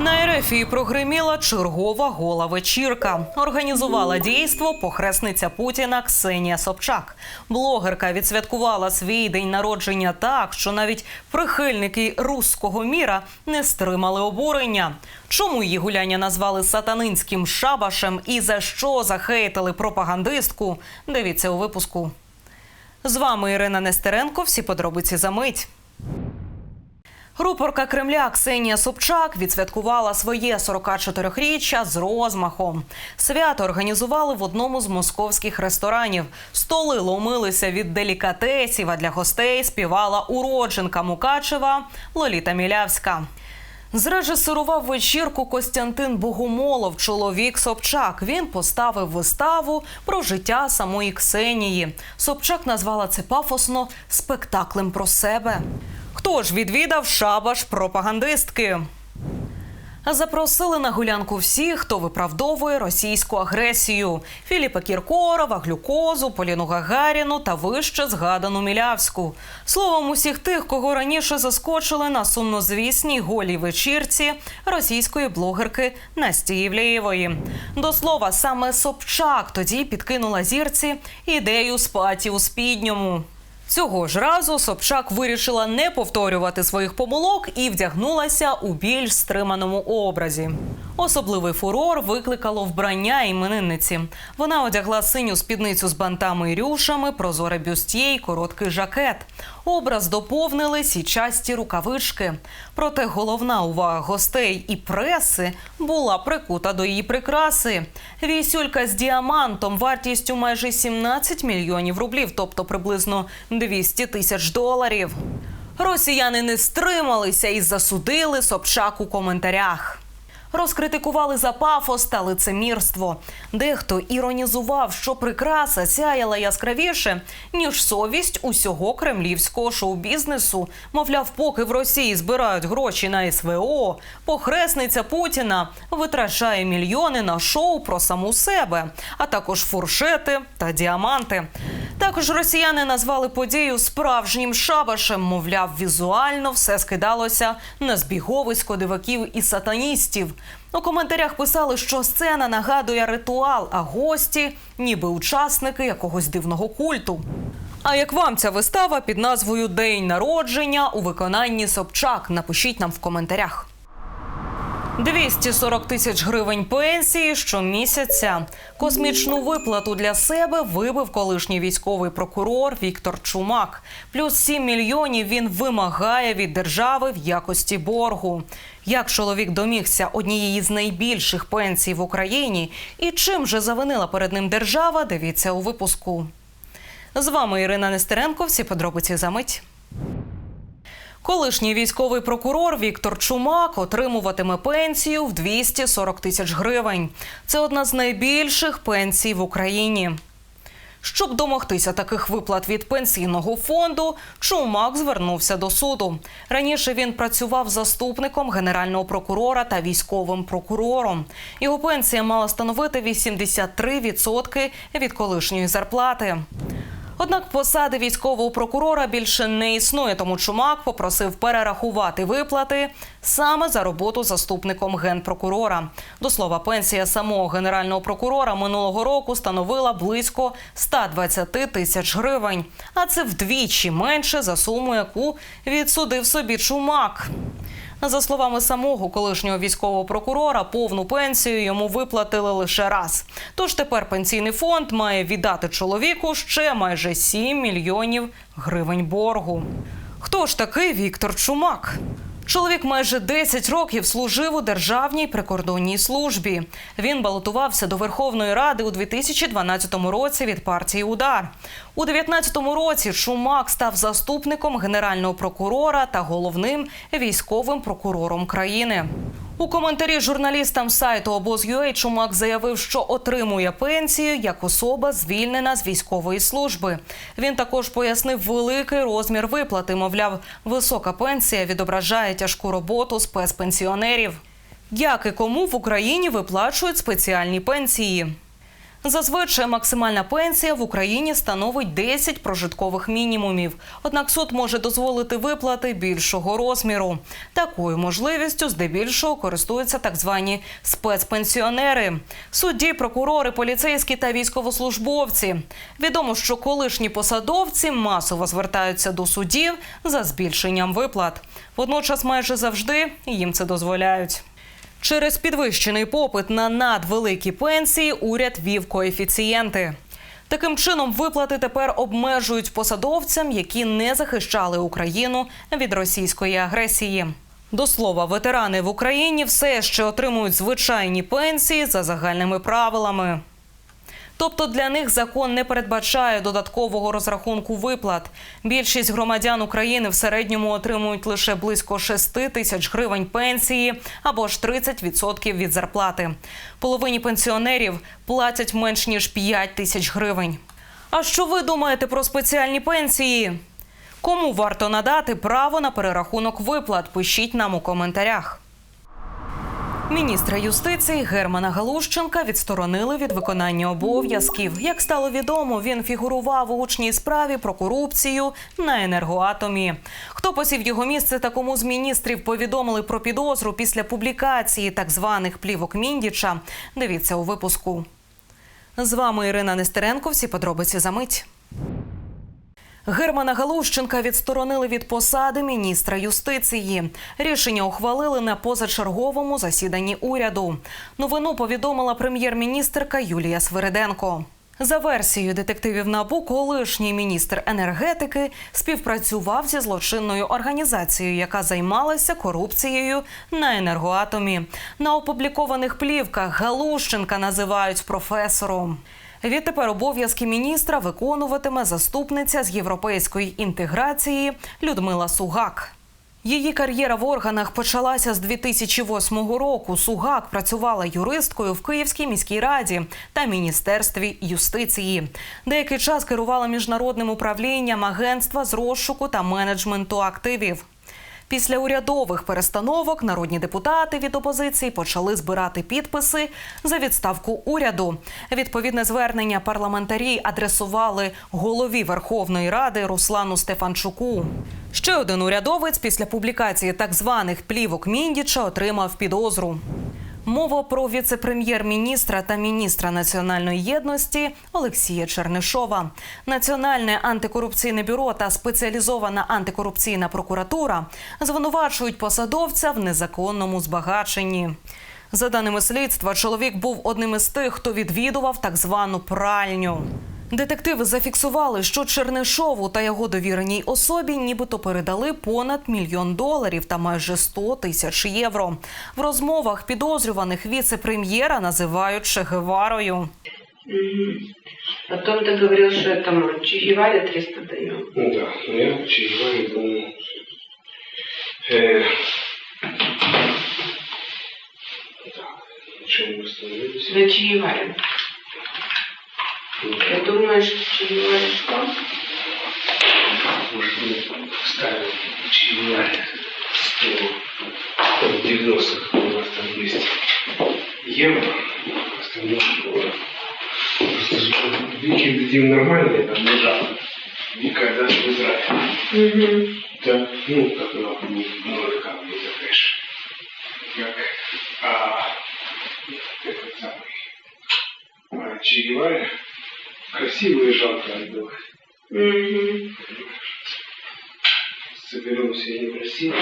На Ерефії прогриміла чергова гола вечірка. Організувала дійство похресниця Путіна Ксенія Собчак. Блогерка відсвяткувала свій день народження так, що навіть прихильники руського міра не стримали обурення. Чому її гуляння назвали сатанинським шабашем і за що захейтили пропагандистку? Дивіться у випуску. З вами Ірина Нестеренко. Всі подробиці за мить. Рупорка Кремля Ксенія Собчак відсвяткувала своє 44-річчя з розмахом. Свято організували в одному з московських ресторанів. Столи ломилися від делікатесів, а для гостей співала уродженка Мукачева Лоліта Мілявська. Зрежисерував вечірку Костянтин Богомолов, чоловік Собчак. Він поставив виставу про життя самої Ксенії. Собчак назвала це пафосно спектаклем про себе. Хто ж відвідав шабаш пропагандистки? Запросили на гулянку всіх, хто виправдовує російську агресію: Філіпа Кіркорова, глюкозу, Поліну Гагаріну та вище згадану Мілявську. Словом, усіх тих, кого раніше заскочили на сумнозвісній голій вечірці російської блогерки Насті Євлеєвої. До слова, саме Собчак тоді підкинула зірці ідею спаті у спідньому. Цього ж разу Собчак вирішила не повторювати своїх помилок і вдягнулася у більш стриманому образі. Особливий фурор викликало вбрання іменинниці. Вона одягла синю спідницю з бантами і рюшами, прозоре бюстє й короткий жакет. Образ доповнили січасті рукавички. Проте головна увага гостей і преси була прикута до її прикраси. Вісюлька з діамантом вартістю майже 17 мільйонів рублів, тобто приблизно 200 тисяч доларів. Росіяни не стрималися і засудили Собчак у коментарях. Розкритикували за пафос та лицемірство. Дехто іронізував, що прикраса сяяла яскравіше, ніж совість усього кремлівського шоу-бізнесу. Мовляв, поки в Росії збирають гроші на СВО, похресниця Путіна витрачає мільйони на шоу про саму себе, а також фуршети та діаманти. Також росіяни назвали подію справжнім шабашем. Мовляв, візуально все скидалося на збіговисько диваків і сатаністів. У коментарях писали, що сцена нагадує ритуал, а гості ніби учасники якогось дивного культу. А як вам ця вистава під назвою День народження у виконанні Собчак? Напишіть нам в коментарях. 240 тисяч гривень пенсії щомісяця. Космічну виплату для себе вибив колишній військовий прокурор Віктор Чумак. Плюс 7 мільйонів він вимагає від держави в якості боргу. Як чоловік домігся однієї з найбільших пенсій в Україні і чим же завинила перед ним держава? Дивіться у випуску. З вами Ірина Нестеренко. Всі подробиці за мить. Колишній військовий прокурор Віктор Чумак отримуватиме пенсію в 240 тисяч гривень. Це одна з найбільших пенсій в Україні. Щоб домогтися таких виплат від пенсійного фонду, Чумак звернувся до суду. Раніше він працював заступником генерального прокурора та військовим прокурором. Його пенсія мала становити 83% від колишньої зарплати. Однак посади військового прокурора більше не існує, тому Чумак попросив перерахувати виплати саме за роботу заступником генпрокурора. До слова, пенсія самого генерального прокурора минулого року становила близько 120 тисяч гривень, а це вдвічі менше за суму, яку відсудив собі Чумак. За словами самого колишнього військового прокурора, повну пенсію йому виплатили лише раз. Тож тепер пенсійний фонд має віддати чоловіку ще майже 7 мільйонів гривень боргу. Хто ж такий Віктор Чумак? Чоловік майже 10 років служив у державній прикордонній службі. Він балотувався до Верховної Ради у 2012 році від партії Удар. У 2019 році Шумак став заступником генерального прокурора та головним військовим прокурором країни. У коментарі журналістам сайту обоз.ua Чумак заявив, що отримує пенсію як особа, звільнена з військової служби. Він також пояснив великий розмір виплати. Мовляв, висока пенсія відображає тяжку роботу спецпенсіонерів. Як і кому в Україні виплачують спеціальні пенсії? Зазвичай максимальна пенсія в Україні становить 10 прожиткових мінімумів. Однак суд може дозволити виплати більшого розміру. Такою можливістю здебільшого користуються так звані спецпенсіонери, судді, прокурори, поліцейські та військовослужбовці. Відомо, що колишні посадовці масово звертаються до судів за збільшенням виплат. Водночас, майже завжди їм це дозволяють. Через підвищений попит на надвеликі пенсії уряд вів коефіцієнти. Таким чином, виплати тепер обмежують посадовцям, які не захищали Україну від російської агресії. До слова, ветерани в Україні все ще отримують звичайні пенсії за загальними правилами. Тобто для них закон не передбачає додаткового розрахунку виплат. Більшість громадян України в середньому отримують лише близько 6 тисяч гривень пенсії або ж 30% від зарплати. Половині пенсіонерів платять менш ніж 5 тисяч гривень. А що ви думаєте про спеціальні пенсії? Кому варто надати право на перерахунок виплат? Пишіть нам у коментарях. Міністра юстиції Германа Галущенка відсторонили від виконання обов'язків. Як стало відомо, він фігурував у гучній справі про корупцію на енергоатомі. Хто посів його місце та кому з міністрів повідомили про підозру після публікації так званих плівок Міндіча? Дивіться у випуску. З вами Ірина Нестеренко. Всі подробиці за мить. Германа Галущенка відсторонили від посади міністра юстиції. Рішення ухвалили на позачерговому засіданні уряду. Новину повідомила прем'єр-міністрка Юлія Свириденко. За версією детективів НАБУ, колишній міністр енергетики співпрацював зі злочинною організацією, яка займалася корупцією на енергоатомі. На опублікованих плівках Галущенка називають професором. Відтепер обов'язки міністра виконуватиме заступниця з європейської інтеграції Людмила Сугак. Її кар'єра в органах почалася з 2008 року. Сугак працювала юристкою в Київській міській раді та міністерстві юстиції. Деякий час керувала міжнародним управлінням агентства з розшуку та менеджменту активів. Після урядових перестановок народні депутати від опозиції почали збирати підписи за відставку уряду. Відповідне звернення парламентарі адресували голові Верховної Ради Руслану Стефанчуку. Ще один урядовець після публікації так званих плівок Міндіча отримав підозру. Мова про віце-прем'єр-міністра та міністра національної єдності Олексія Чернишова. Національне антикорупційне бюро та спеціалізована антикорупційна прокуратура звинувачують посадовця в незаконному збагаченні. За даними слідства, чоловік був одним із тих, хто відвідував так звану пральню. Детективи зафіксували, що Чернишову та його довіреній особі нібито передали понад мільйон доларів та майже 100 тисяч євро. В розмовах підозрюваних віце-прем'єра називають Шегеварою. Мгм. Потом ты говорил, что этому Че 300 даем. Ну да, но я чаевые думаю. Э, да, ничего не восстановились. На Че Ну, думаю, что Че что? Может, мы ставим чаевые 100, 90 у нас там есть евро, остальное долларов. Просто же Вики дадим нормальные, там лежат. Вика даст в Израиль. Угу. Да, ну, как много, много камней за кэш. Как, а, этот самый, а, Че красиво и жалко отдавать. Соберемся и некрасиво.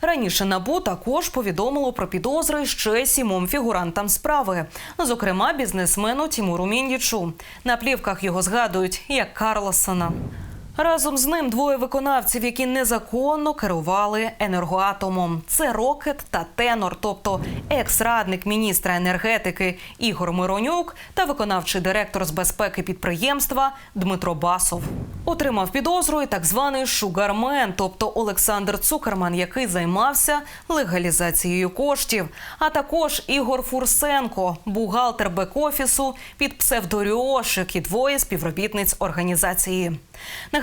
Раніше набу також повідомило про підозри ще сімом фігурантам справи, зокрема бізнесмену Тімуру Міндічу. На плівках його згадують як Карлосона. Разом з ним двоє виконавців, які незаконно керували енергоатомом. Це Рокет та Тенор, тобто екс-радник міністра енергетики Ігор Миронюк та виконавчий директор з безпеки підприємства Дмитро Басов. Отримав підозру і так званий шугармен, тобто Олександр Цукерман, який займався легалізацією коштів, а також Ігор Фурсенко, бухгалтер бек-офісу під псевдоріошик і двоє співробітниць організації.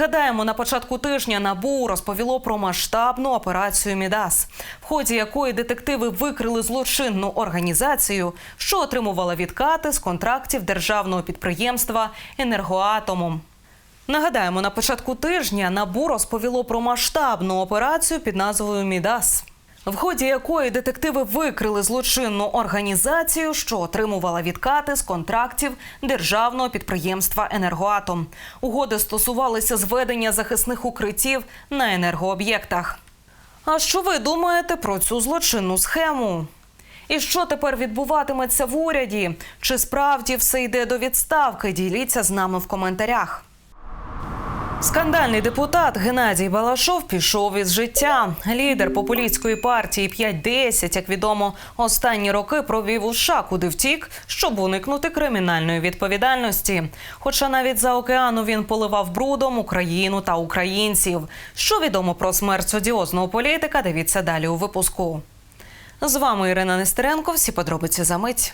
Нагадаємо, на початку тижня НАБУ розповіло про масштабну операцію Мідас, в ході якої детективи викрили злочинну організацію, що отримувала відкати з контрактів державного підприємства Енергоатомом. Нагадаємо, на початку тижня НАБУ розповіло про масштабну операцію під назвою Мідас, в ході якої детективи викрили злочинну організацію, що отримувала відкати з контрактів державного підприємства Енергоатом. Угоди стосувалися зведення захисних укриттів на енергооб'єктах. А що ви думаєте про цю злочинну схему? І що тепер відбуватиметься в уряді? Чи справді все йде до відставки? Діліться з нами в коментарях. Скандальний депутат Геннадій Балашов пішов із життя. Лідер популістської партії 5-10, як відомо, останні роки провів у США, куди втік, щоб уникнути кримінальної відповідальності. Хоча навіть за океану він поливав брудом Україну та українців. Що відомо про смерть одіозного політика? Дивіться далі у випуску. З вами Ірина Нестеренко. Всі подробиці за мить.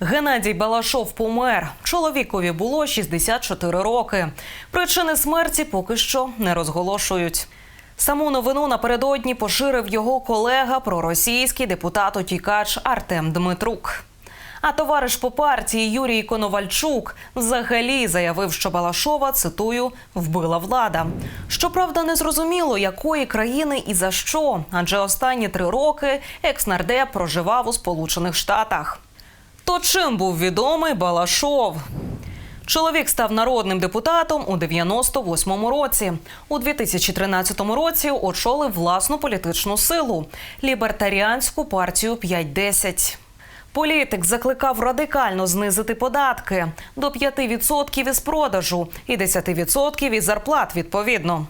Геннадій Балашов помер. Чоловікові було 64 роки. Причини смерті поки що не розголошують. Саму новину напередодні поширив його колега проросійський депутат утікач Артем Дмитрук. А товариш по партії Юрій Коновальчук взагалі заявив, що Балашова цитую вбила влада. Щоправда, не зрозуміло, якої країни і за що, адже останні три роки екс-нардеп проживав у Сполучених Штатах. То чим був відомий Балашов? Чоловік став народним депутатом у 98-му році. У 2013 році очолив власну політичну силу лібертаріанську партію 5-10. Політик закликав радикально знизити податки до 5% із продажу і 10% із зарплат відповідно.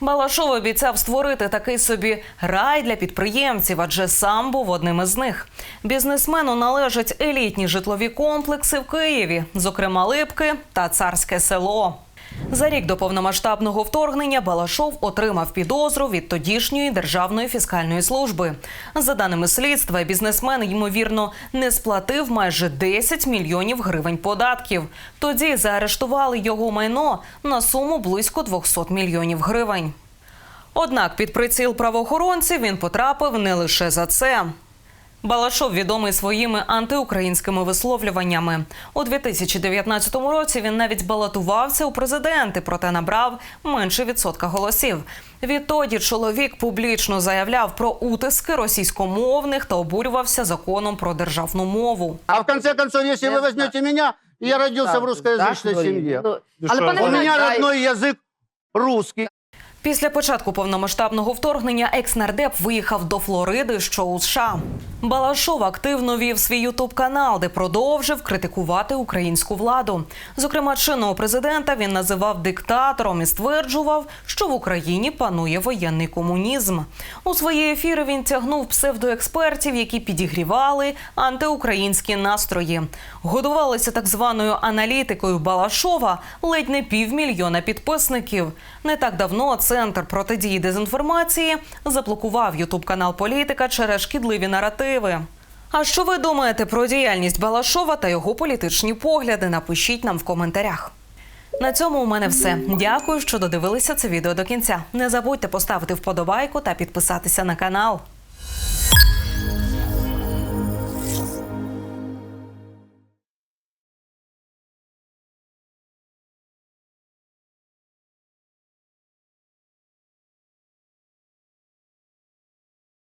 Балашов обіцяв створити такий собі рай для підприємців, адже сам був одним із них. Бізнесмену належать елітні житлові комплекси в Києві, зокрема Липки та Царське село. За рік до повномасштабного вторгнення Балашов отримав підозру від тодішньої державної фіскальної служби. За даними слідства, бізнесмен ймовірно не сплатив майже 10 мільйонів гривень податків. Тоді заарештували його майно на суму близько 200 мільйонів гривень. Однак під приціл правоохоронців він потрапив не лише за це. Балашов відомий своїми антиукраїнськими висловлюваннями. У 2019 році він навіть балотувався у президенти, проте набрав менше відсотка голосів. Відтоді чоловік публічно заявляв про утиски російськомовних та обурювався законом про державну мову. А в конце концов, если Я вы возьмете меня, я родился в русскоязычной семье. Ну, але що, пане У Вони меня Геннадій, родной язык русский. Після початку повномасштабного вторгнення екс-нардеп виїхав до Флориди, що у США. Балашов активно вів свій ютуб канал, де продовжив критикувати українську владу. Зокрема, чинного президента він називав диктатором і стверджував, що в Україні панує воєнний комунізм. У свої ефіри він тягнув псевдоекспертів, які підігрівали антиукраїнські настрої. Годувалися так званою аналітикою Балашова ледь не півмільйона підписників. Не так давно центр протидії дезінформації заблокував ютуб канал політика через шкідливі наративи. А що ви думаєте про діяльність Балашова та його політичні погляди? Напишіть нам в коментарях. На цьому у мене все. Дякую, що додивилися це відео до кінця. Не забудьте поставити вподобайку та підписатися на канал.